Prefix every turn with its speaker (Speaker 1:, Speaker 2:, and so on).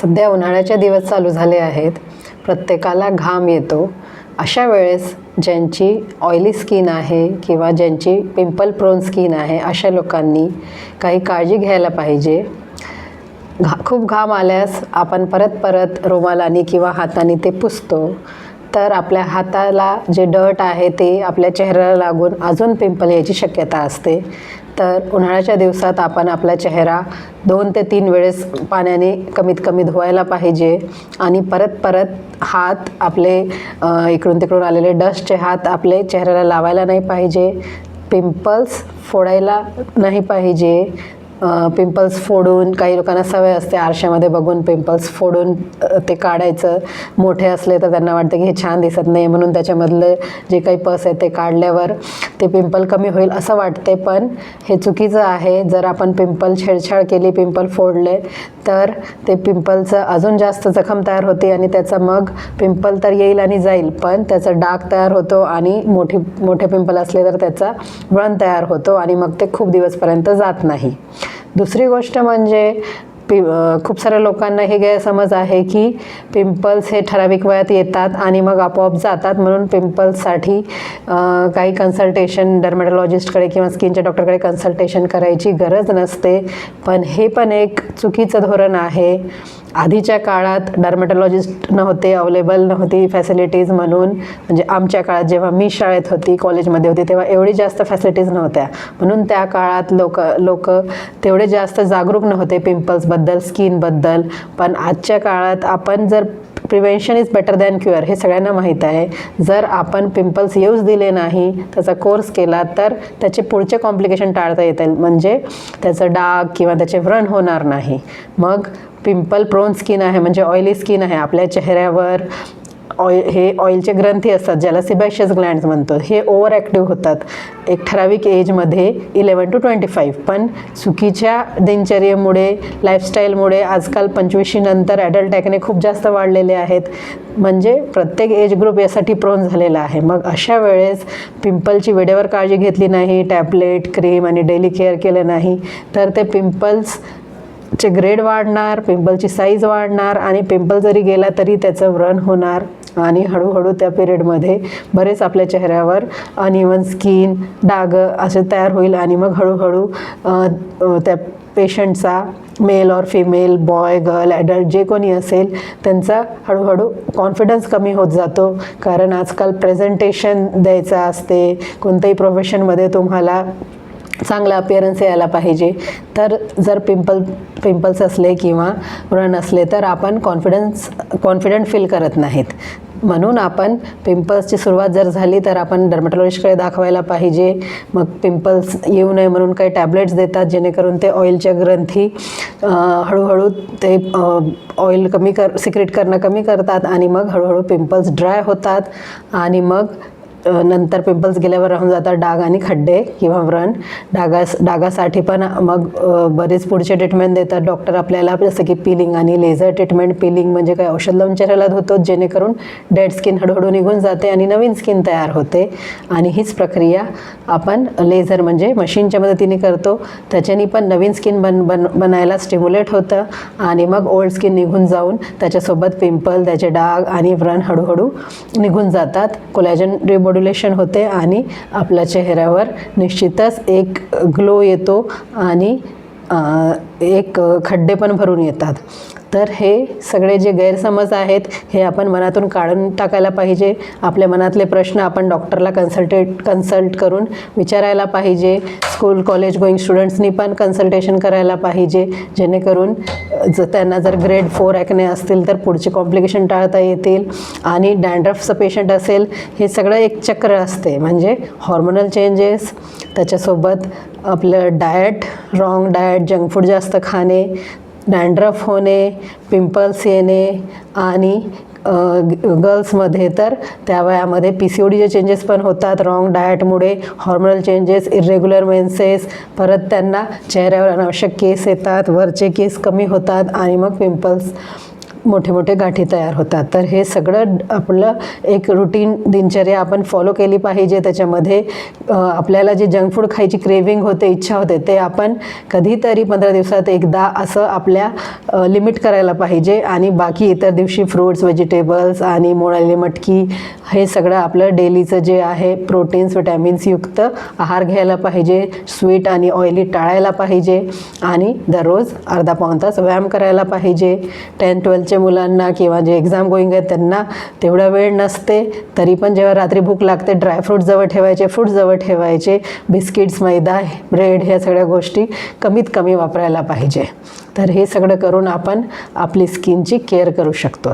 Speaker 1: सध्या उन्हाळ्याचे दिवस चालू झाले आहेत. प्रत्येकाला घाम येतो. अशा वेळेस ज्यांची ऑइली स्किन आहे किंवा ज्यांची पिंपल प्रोन स्किन आहे अशा लोकांनी काही काळजी घ्यायला पाहिजे. घा खूप घाम आल्यास आपण परत परत रुमालाने किंवा हाताने ते पुसतो. तर आपल्या हाताला जे डर्ट आहे ते आपल्या चेहऱ्याला लागून अजून पिंपल यायची शक्यता असते. तर उन्हाळ्याच्या दिवसात आपण आपला चेहरा दोन ते तीन वेळेस पाण्याने कमीत कमी धुवायला पाहिजे. आणि परत परत हात आपले इकडून तिकडून आलेले डस्टचे हात आपले चेहऱ्याला लावायला नाही पाहिजे. पिंपल्स फोडायला नाही पाहिजे. पिंपल्स फोडून काही लोकांना सवय असते आरशामध्ये बघून पिंपल्स फोडून ते काढायचं. मोठे असले तर त्यांना वाटतं की हे छान दिसत नाही म्हणून त्याच्यामधले जे काही पस आहे ते काढल्यावर ते पिंपल कमी होईल असं वाटते. पण हे चुकीचं आहे. जर आपण पिंपल छेडछाड केली पिंपल फोडले तर ते पिंपलचं अजून जास्त जखम तयार होते आणि त्याचा मग पिंपल तर येईल आणि जाईल पण त्याचा डाग तयार होतो आणि मोठी मोठे पिंपल असले तर त्याचा व्रण तयार होतो आणि मग ते खूप दिवसपर्यंत जात नाही. दुसरी गोष्ट म्हणजे पि खूप साऱ्या लोकांना हे गैरसमज आहे की पिंपल्स हे ठराविक वयात येतात आणि मग आपोआप जातात म्हणून पिंपल्ससाठी काही कन्सल्टेशन डर्मॅटॉलॉजिस्टकडे किंवा स्किनच्या डॉक्टरकडे कन्सल्टेशन करायची गरज नसते. पण हे पण एक चुकीचं धोरण आहे. आधीच्या काळात डर्मॅटॉलॉजिस्ट नव्हते अवेलेबल नव्हती फॅसिलिटीज म्हणून. म्हणजे आमच्या काळात जेव्हा मी शाळेत होती कॉलेजमध्ये होती तेव्हा एवढी जास्त फॅसिलिटीज नव्हत्या. म्हणून त्या काळात लोक लोक तेवढे जास्त जागरूक नव्हते पिंपल्सबद्दल स्किनबद्दल पण आजच्या काळात आपण जर prevention is better than cure हे सगळ्यांना माहीत आहे. जर आपण पिंपल्स येऊच दिले नाही त्याचा कोर्स केला तर त्याचे पुढचे कॉम्प्लिकेशन टाळता येतील. म्हणजे त्याचं डाग किंवा त्याचे व्रण होणार नाही. मग पिंपल प्रोन स्किन आहे म्हणजे ऑइली स्किन आहे. आपल्या चेहऱ्यावर ऑइल हे ऑइलचे ग्रंथी असतात ज्याला सिबॅशियस ग्लँड्स म्हणतो. हे ओव्हर ॲक्टिव्ह होतात. एक ठराविक एजमध्ये इलेवन टू ट्वेंटी फाईव्ह पण चुकीच्या दिनचर्येमुळे लाईफस्टाईलमुळे आजकाल पंचवीशीनंतर ॲडल्ट ॲकने खूप जास्त वाढलेले आहेत. म्हणजे प्रत्येक एज ग्रुप यासाठी प्रोन झालेला आहे. मग अशा वेळेस पिंपलची वेळेवर काळजी घेतली नाही टॅबलेट क्रीम आणि डेली केअर केलं नाही तर ते पिंपल्स चे ग्रेड वाढणार पिंपलची साईज वाढणार आणि पिंपल जरी गेला तरी त्याचं व्रण होणार. आणि हळूहळू त्या पिरियडमध्ये बरेच आपल्या चेहऱ्यावर अनइवन स्किन डाग असे तयार होईल आणि मग हळूहळू त्या पेशंटचा मेल और फिमेल बॉय गर्ल ॲडल्ट जे कोणी असेल त्यांचा हळूहळू कॉन्फिडन्स कमी होत जातो. कारण आजकाल प्रेझेंटेशन द्यायचं असते. कोणत्याही प्रोफेशनमध्ये तुम्हाला चांगला अपिअरन्स यायला पाहिजे. तर जर पिंपल पिंपल्स असले किंवा व्रण असले तर आपण कॉन्फिडन्स कॉन्फिडंट फील करत नाहीत. म्हणून आपण पिंपल्सची सुरुवात जर झाली तर आपण डर्मॅटॉलॉजिस्टकडे दाखवायला पाहिजे. मग पिंपल्स येऊ नये म्हणून काही टॅबलेट्स देतात जेणेकरून ते ऑइलच्या ग्रंथी हळूहळू ते ऑइल कमी कर सिक्रेट करणं कमी करतात आणि मग हळूहळू पिंपल्स ड्राय होतात. आणि मग नंतर पिंपल्स गेल्यावर राहून जातात डाग आणि खड्डे किंवा व्रण. डागास डागासाठी पण मग बरेच पुढचे ट्रीटमेंट देतात. डॉक्टर आपल्याला जसं की पिलिंग आणि लेझर ट्रीटमेंट पिलिंग म्हणजे काय? औषध लावून चेहऱ्याला धुतो जेणेकरून डेड स्किन हळूहळू निघून जाते आणि नवीन स्किन तयार होते. आणि हीच प्रक्रिया आपण लेझर म्हणजे मशीनच्या मदतीने करतो. त्याच्याने पण नवीन स्किन बन बन बनायला स्टिम्युलेट होतं. आणि मग ओल्ड स्किन निघून जाऊन त्याच्यासोबत पिंपल त्याचे डाग आणि व्रण हळूहळू निघून जातात. कोलॅजन मॉड्युलेशन होते आणि आपल्या चेहऱ्यावर निश्चितच एक ग्लो येतो आणि एक खड्डे पण भरून येतात. तर हे सगळे जे गैरसमज आहेत हे आपण मनातून काढून टाकायला पाहिजे. आपल्या मनातले प्रश्न आपण डॉक्टरला कन्सल्टेट कन्सल्ट करून विचारायला पाहिजे. स्कूल कॉलेज गोईंग स्टुडंट्सनी पण कन्सल्टेशन करायला पाहिजे. जेणेकरून ज जर त्यांना जर ग्रेड फोर ॲकने असतील तर पुढचे कॉम्प्लिकेशन टाळता येतील. आणि डँड्रफचं पेशंट असेल हे सगळं एक चक्र असते. म्हणजे हॉर्मोनल चेंजेस त्याच्यासोबत आपलं diet wrong diet junk food जास्त खाणे. डँड्रफ होणे पिंपल्स येणे आणि गर्ल्समध्ये तर त्या वयामध्ये पी सी ओ डीचे चेंजेस पण होतात. रॉंग डाएटमुळे हॉर्मोनल चेंजेस इरेग्युलर मेन्सेस परत त्यांना चेहऱ्यावर अनावश्यक केस येतात वरचे केस कमी होतात आणि मग पिंपल्स मोठे मोठे गाठी तयार होतात. तर हे सगळं आपलं एक रुटीन दिनचर्या आपण फॉलो केली पाहिजे. त्याच्यामध्ये आपल्याला जे जंक फूड खायची क्रेविंग होते इच्छा होते ते आपण कधीतरी पंधरा दिवसात एकदा असं आपल्या लिमिट करायला पाहिजे. आणि बाकी इतर दिवशी फ्रूट्स व्हेजिटेबल्स आणि मोळाली मटकी हे सगळं आपलं डेलीचं जे आहे प्रोटीन्स विटॅमिन्सयुक्त आहार घ्यायला पाहिजे. स्वीट आणि ऑइली टाळायला पाहिजे. आणि दररोज अर्धा पाऊण तास व्यायाम करायला पाहिजे. टेन ट्वेल्थच्या मुलांना किंवा जे एक्झाम गोईंग आहेत त्यांना तेवढा वेळ नसते. तरी पण जेव्हा रात्री भूक लागते ड्रायफ्रूट जवळ ठेवायचे फ्रूट जवळ ठेवायचे बिस्किट्स मैदा ब्रेड ह्या सगळ्या गोष्टी कमीत कमी वापरायला पाहिजे. तर हे सगळं करून आपण आपली स्किनची केअर करू शकतो.